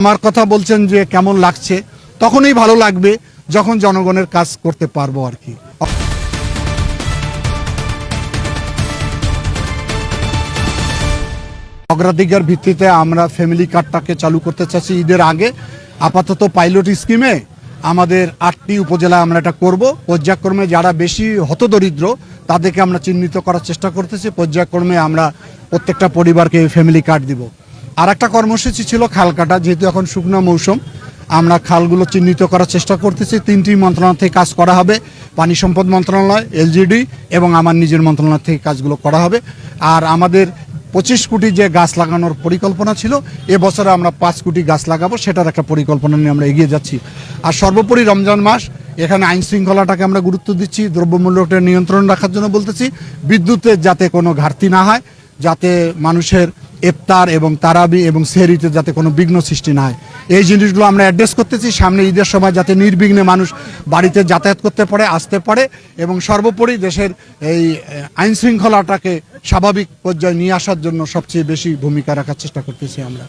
আমার কথা বলছেন যে কেমন লাগছে, তখনই ভালো লাগবে যখন জনগণের কাজ করতে পারব আর কি। অগ্রাধিকার ভিত্তিতে আমরা ফ্যামিলি কার্ডটাকে চালু করতে চাচ্ছি ঈদের আগে। আপাতত পাইলট স্কিমে আমাদের আটটি উপজেলায় আমরা এটা করব। পর্যায়ক্রমে যারা বেশি হতদরিদ্র, তাদেরকে আমরা চিহ্নিত করার চেষ্টা করতেছি। পর্যায়ক্রমে আমরা প্রত্যেকটা পরিবারকে ফ্যামিলি কার্ড দিব। আর একটা কর্মসূচি ছিল খাল কাটা যেহেতু এখন শুকনো মৌসুম, আমরা খালগুলো চিহ্নিত করার চেষ্টা করতেছি। তিনটি মন্ত্রণালয় থেকে কাজ করা হবে, পানি সম্পদ মন্ত্রণালয়, এলজিডি এবং আমার নিজের মন্ত্রণালয় থেকে কাজগুলো করা হবে। আর আমাদের পঁচিশ কোটি যে গাছ লাগানোর পরিকল্পনা ছিল, এবছরে আমরা পাঁচ কোটি গাছ লাগাবো, সেটার একটা পরিকল্পনা নিয়ে আমরা এগিয়ে যাচ্ছি। আর সর্বোপরি রমজান মাস, এখানে আইন শৃঙ্খলাটাকে আমরা গুরুত্ব দিচ্ছি, দ্রব্যমূল্যটা নিয়ন্ত্রণ রাখার জন্য বলতেছি বিদ্যুতের যাতে কোনো ঘাটতি না হয়, যাতে মানুষের ইফতার এবং তারাবি এবং সেহরিতে যাতে কোনো বিঘ্ন সৃষ্টি না হয়। এই জিনিসগুলো আমরা অ্যাড্রেস করতেছি। সামনে ঈদের সময় যাতে নির্বিঘ্নে মানুষ বাড়িতে যাতায়াত করতে পারে, আসতে পারে এবং সর্বোপরি দেশের এই আইনশৃঙ্খলাটাকে স্বাভাবিক পর্যায়ে নিয়ে আসার জন্য সবচেয়ে বেশি ভূমিকা রাখার চেষ্টা করতেছি আমরা।